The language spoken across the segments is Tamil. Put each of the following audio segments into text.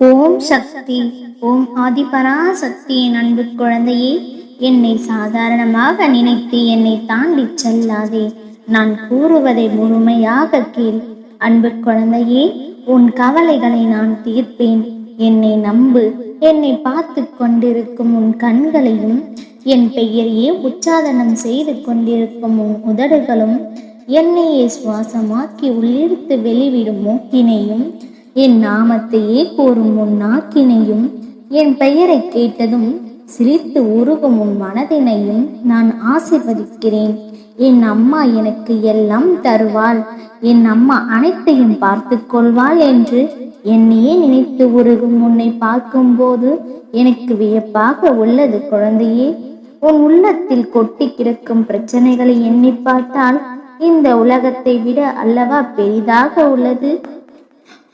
ஓம் சக்தி ஓம் ஆதிபராசக்தியின் அன்பு குழந்தையே என்னை சாதாரணமாக நினைத்து என்னை தாண்டி செல்லாதே. நான் கூறுவதை முழுமையாக கேள். அன்பு குழந்தையே உன் கவலைகளை நான் தீர்ப்பேன். என்னை நம்பு. என்னை பார்த்து கொண்டிருக்கும் உன் கண்களையும் என் பெயரையே உச்சாதனம் செய்து கொண்டிருக்கும் உன் உதடுகளும் என்னையே சுவாசமாக்கி உள்ளிருத்து வெளிவிடும் மூக்கினையும் என் நாமத்தையே கூறும் உன் நாக்கினையும் என் பெயரை கேட்டதும் சிரித்து உருகும் உன் மனதினையும் நான் ஆசிர்வதிக்கிறேன். என் அம்மா எனக்கு எல்லாம் தருவாள். என் அம்மா அனைத்தையும் பார்த்து கொள்வாள் என்று என்னையே நினைத்து உருகும் உன்னை பார்க்கும்போது எனக்கு வியப்பாக உள்ளது குழந்தையே. உன் உள்ளத்தில் கொட்டி கிடக்கும் பிரச்சனைகளை எண்ணி பார்த்தால் இந்த உலகத்தை விட அல்லவா பெரிதாக உள்ளது?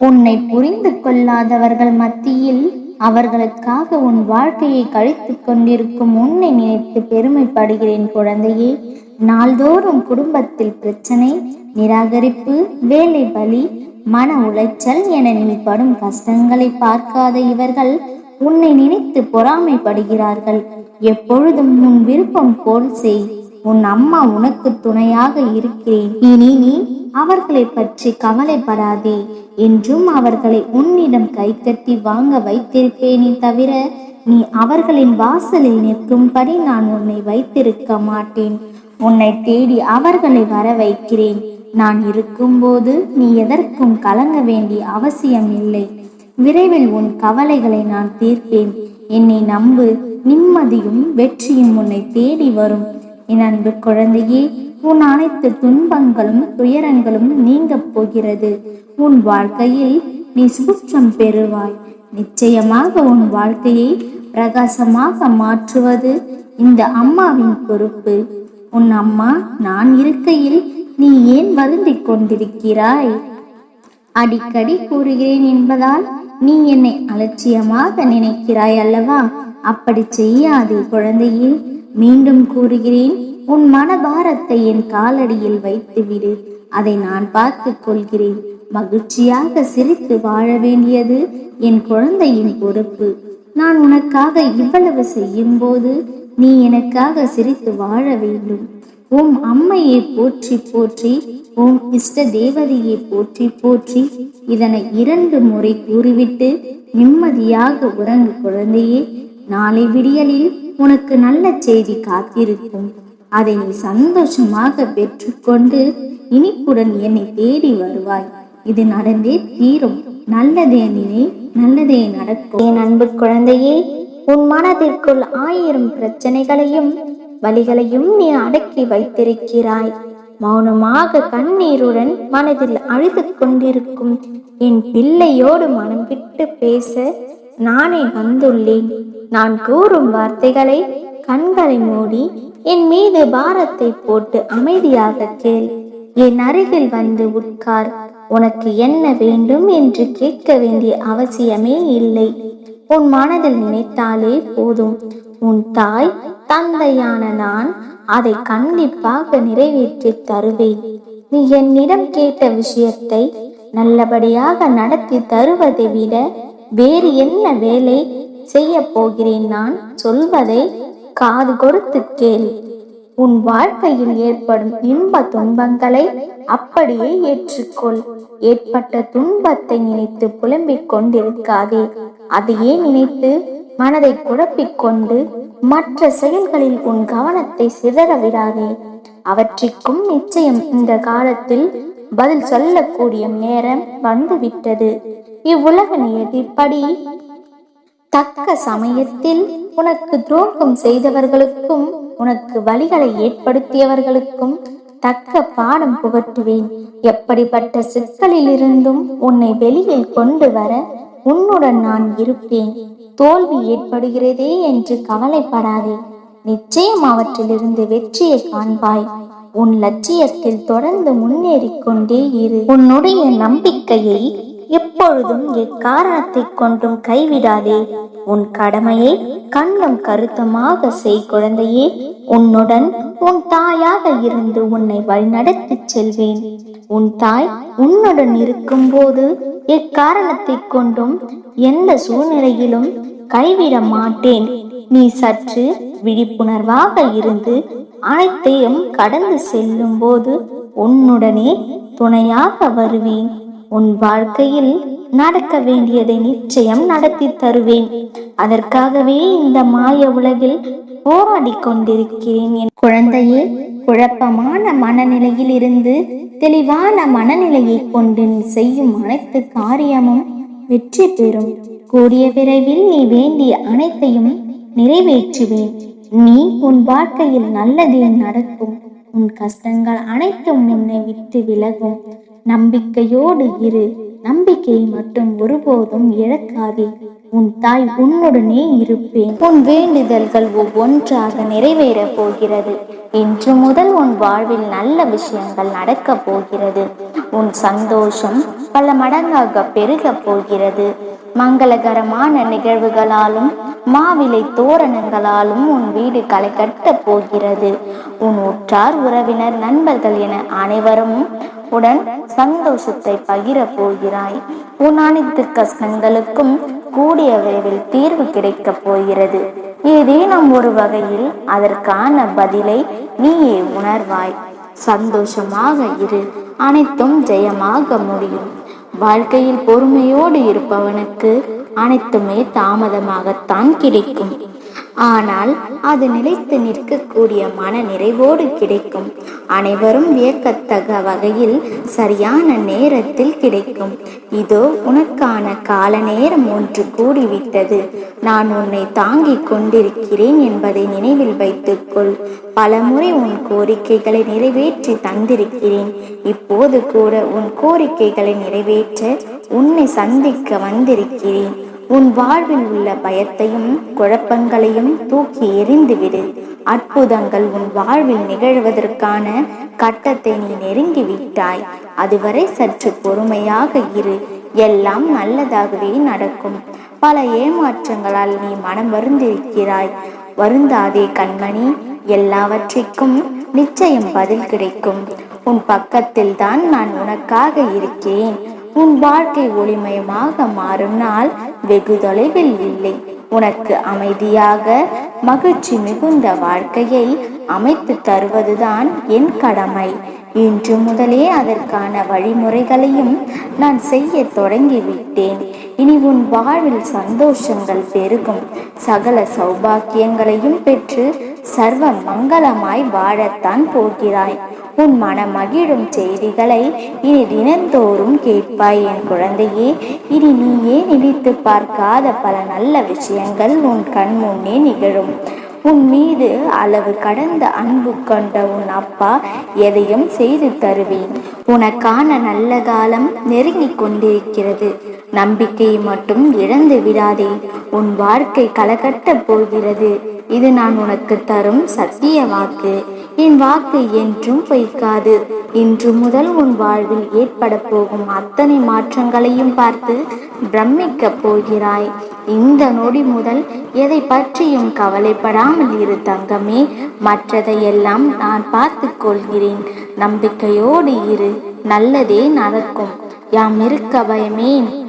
உன்னை புரிந்து கொள்ளாதவர்கள் மத்தியில் அவர்களுக்காக உன் வாழ்க்கையை கழித்துக் கொண்டிருக்கும் உன்னை நினைத்து பெருமைப்படுகிறேன் குழந்தையே. நாள்தோறும் குடும்பத்தில் பிரச்சனை நிராகரிப்பு வேலை பலி மன உளைச்சல் என நீ படும் கஷ்டங்களை பார்க்காத இவர்கள் உன்னை நினைத்து பொறாமைப்படுகிறார்கள். எப்பொழுதும் உன் விருப்பம் போல் செய். உன் அம்மா உனக்கு துணையாக இருக்கிறேன். இனி நீ அவர்களை பற்றி கவலைப்படாதே என்றும் அவர்களை உன்னிடம் கைகட்டி வாங்க வைத்திருப்பேனே தவிர நீ அவர்களின் வாசலில் நிற்கும்படி நான் உன்னை வைத்திருக்க மாட்டேன். உன்னை தேடி அவர்களை வர வைக்கிறேன் நான் இருக்கும்போது நீ எதற்கும் கலங்க வேண்டிய அவசியம் இல்லை. விரைவில் உன் கவலைகளை நான் தீர்ப்பேன். என்னை நம்பு நிம்மதியும் வெற்றியும் உன்னை தேடி வரும். என் அன்பு குழந்தையே உன் அனைத்து துன்பங்களும் துயரங்களும் நீங்கப் போகிறது. உன் வாழ்க்கையில் நீ சுற்றம் பெறுவாய். நிச்சயமாக உன் வாழ்க்கையை பிரகாசமாக மாற்றுவது இந்த அம்மாவின் பொறுப்பு. உன் அம்மா நான் இருக்கையில் நீ ஏன் வருந்திக் கொண்டிருக்கிறாய்? அடிக்கடி கூறுகிறேன் என்பதால் நீ என்னை அலட்சியமாக நினைக்கிறாய் அல்லவா? அப்படி செய்யாதே குழந்தையே. மீண்டும் கூறுகிறேன் உன் மனபாரத்தை என் காலடியில் வைத்துவிடு. அதை நான் பார்த்துக் கொள்கிறேன். மகிழ்ச்சியாக சிரித்து வாழ வேண்டியது என் குழந்தையின் பொறுப்பு. நான் உனக்காக இவ்வளவு செய்யும் போது நீ எனக்காக சிரித்து வாழ வேண்டும். உம் அம்மையை போற்றி போற்றி உம் இஷ்ட தேவதையை போற்றி போற்றி இதனை இரண்டு முறை கூறிவிட்டு நிம்மதியாக உறங்கு குழந்தையே. நாளை விடியலில் உனக்கு நல்ல செய்தி காத்திருக்கும். அதை நீ சந்தோஷமாக பெற்றுக்கொண்டு இனிப்புடன் என்னை தேடி வருவாய். இது நடந்தே தீரும். நல்லதே நினை நல்லதே நடக்கும். என் அன்பு குழந்தையே உன் மனதிற்குள் ஆயிரம் பிரச்சனைகளையும் வலிகளையும் நீ அடக்கி வைத்திருக்கிறாய். மௌனமாக கண்ணீருடன் மனதில் அழுது கொண்டிருக்கும் என் பிள்ளையோடு மனம் விட்டு பேச நானே வந்துள்ளேன். நான் கூறும் வார்த்தைகளை கண்களை மூடி என் மீது பாரத்தை போட்டு அமைதியாக கேள். என் அருகில் வந்து உட்கார். உனக்கு என்ன வேண்டும் என்று கேட்க வேண்டிய அவசியமே இல்லை. உன் மனதில் நினைத்தாலே போதும். உன் தாய் தந்தையான நான் அதை கண்டிப்பாக நிறைவேற்றி தருவேன். நீ என்னிடம் கேட்ட விஷயத்தை நல்லபடியாக நடத்தி தருவதை விட வேறு என்ன வேலை? செய்ய போகிறேன் நான் சொல்வதை காது கொடுத்து கேள். உன் வாழ்க்கையில் ஏற்படும் இன்ப துன்பங்களை அப்படியே ஏற்றுக்கொள். ஏற்பட்ட துன்பத்தை நினைத்து புலம்பிக் கொண்டிருக்காதே. அதையே நினைத்து மனதை குழப்பிக் கொண்டு மற்ற செயல்களில் உன் கவனத்தை சிதற விடாதே. அவற்றிற்கும் நிச்சயம் இந்த காலத்தில் பதில் சொல்லக்கூடிய நேரம் வந்துவிட்டது. இவ்வுலக நியதிப்படி தக்க சமயத்தில் உனக்கு துரோகம் செய்தவர்களுக்கும் உனக்கு வழிகளை ஏற்படுத்தியவர்களுக்கும் தக்க பாடம் புகட்டுவேன். எப்படிப்பட்ட சிக்கலிலிருந்தும் உன்னை வெளியில் கொண்டு வர உன்னுடன் நான் இருப்பேன். தோல்வி ஏற்படுகிறதே என்று கவலைப்படாதே. நிச்சயம் அவற்றிலிருந்து வெற்றியை காண்பாய். உன் லட்சியத்தில் தொடர்ந்து முன்னேறிக் கொண்டே இரு. உன்னுடைய நம்பிக்கையை எப்பொழுதும் எக்காரணத்தை கொண்டும் கைவிடாதே. உன் கடமையை கண்ணும் கருத்துமாக செய் குழந்தையே. உன்னுடன் உன் தாயாக இருந்து உன்னை வழிநடத்திச் செல்வேன். உன் தாய் உன்னுடன் இருக்கும்போது எக்காரணத்தை கொண்டும் எந்த சூழ்நிலையிலும் கைவிட மாட்டேன். நீ சற்று விழிப்புணர்வாக இருந்து அனைத்தையும் கடந்து செல்லும் போது உன்னுடனே துணையாக வருவேன். உன் வாழ்க்கையில் நடக்க வேண்டியதை நிச்சயம் நடத்தி தருவேன். அதற்காகவே இந்த மாய உலகில் போராடி கொண்டிருக்கிறேன் என் குழந்தையே. குழப்பமான மனநிலையில் இருந்து தெளிவான மனநிலையை கொண்டு நீ செய்யும் அனைத்து காரியமும் வெற்றி பெறும். கூடிய விரைவில் நீ வேண்டிய அனைத்தையும் நிறைவேற்றுவேன். நீ உன் வாழ்க்கையில் நல்லதே நடக்கும். உன் கஷ்டங்கள் அனைத்தும் உன்னை விட்டு விலகும். நம்பிக்கையோடு இரு. நம்பிக்கையை மட்டும் ஒருபோதும் இழக்காதே. உன் தாய் உன்னுடனே இருப்பேன். உன் வேண்டுதல்கள் ஒவ்வொன்றாக நிறைவேறப் போகிறது. இன்று முதல் உன் வாழ்வில் நல்ல விஷயங்கள் நடக்கப் போகிறது. உன் சந்தோஷம் பல மடங்காக பெருகப் போகிறது. மங்களகரமான நிகழ்வுகளாலும் மாவிலை தோரணங்களாலும் உன் வீடு களை கட்டப் போகிறது. உன் உற்றார் உறவினர் நண்பர்கள் என அனைவரும் உடன் சந்தோஷத்தை பகிரப் போகிறாய். உன் அனைத்து கஷ்டங்களுக்கும் கூடிய விரைவில் தீர்வு கிடைக்கப் போகிறது. ஏதேனும் ஒரு வகையில் அதற்கான பதிலை நீயே உணர்வாய். சந்தோஷமாக இரு. அனைத்தும் ஜெயமாக முடியும். வாழ்க்கையில் பொறுமையோடு இருப்பவனுக்கு அனைத்துமே தாமதமாகத்தான் கிடைக்கும். ஆனால் அது நிலைத்து நிற்கக்கூடிய மன நிறைவோடு கிடைக்கும். அனைவரும் வியக்கத்தக வகையில் சரியான நேரத்தில் கிடைக்கும். இதோ உனக்கான கால நேரம் ஒன்று கூடிவிட்டது. நான் உன்னை தாங்கிக் கொண்டிருக்கிறேன் என்பதை நினைவில் வைத்துக்கொள். பலமுறை உன் கோரிக்கைகளை நிறைவேற்றி தந்திருக்கிறேன். இப்போது கூட உன் கோரிக்கைகளை நிறைவேற்ற உன்னை சந்திக்க வந்திருக்கிறேன். உன் வாழ்வில் உள்ள பயத்தையும் குழப்பங்களையும் தூக்கி எறிந்துவிடு. அற்புதங்கள் உன் வாழ்வில் நிகழ்வதற்கான கட்டத்தை நீ நெருங்கி விட்டாய் அதுவரை சற்று பொறுமையாக இரு. எல்லாம் நல்லதாகவே நடக்கும். பல ஏமாற்றங்களால் நீ மனம் வருந்திருக்கிறாய் வருந்தாதே கண்மணி. எல்லாவற்றிற்கும் நிச்சயம் பதில் கிடைக்கும். உன் பக்கத்தில் தான் நான் உனக்காக இருக்கிறேன் உன் வாழ்க்கை ஒளிமயமாக மாறும் நாள் வெகு தொலைவில் இல்லை. உனக்கு அமைதியாக மகிழ்ச்சி மிகுந்த வாழ்க்கையை அமைத்து தருவதுதான் என் கடமை. இன்று முதலே அதற்கான வழிமுறைகளையும் நான் செய்ய தொடங்கிவிட்டேன். இனி உன் வாழ்வில் சந்தோஷங்கள் பெருகும். சகல சௌபாக்கியங்களையும் பெற்று சர்வ மங்களமாய் வாழத்தான் போகிறாய். உன் மனம் மகிழும் செய்திகளை இனி தினந்தோறும் கேட்பாய் என் குழந்தையே. இனி நீயே நினைத்து பார்க்காத பல நல்ல விஷயங்கள் உன் கண் முன்னே நிகழும். உன் மீது அளவு கடந்த அன்பு கொண்ட உன் அப்பா எதையும் செய்து தருவேன். உனக்கான நல்ல காலம் நெருங்கி கொண்டிருக்கிறது. நம்பிக்கையை மட்டும் இழந்து விடாதே. உன் வாழ்க்கை களகட்டப் போகிறது. இது நான் உனக்கு தரும் சத்திய வாக்கு. என் வாக்கு என்றும் பொய்க்காது. இன்று முதல் உன் வாழ்வில் ஏற்பட போகும் அத்தனை மாற்றங்களையும் பார்த்து பிரமிக்கப் போகிறாய். இந்த நொடி முதல் எதை பற்றியும் கவலைப்படாமல் இரு தங்கமே. மற்றதையெல்லாம் நான் பார்த்து கொள்கிறேன். நம்பிக்கையோடு இரு. நல்லதே நடக்கும். யாம் இருக்க பயமேன்.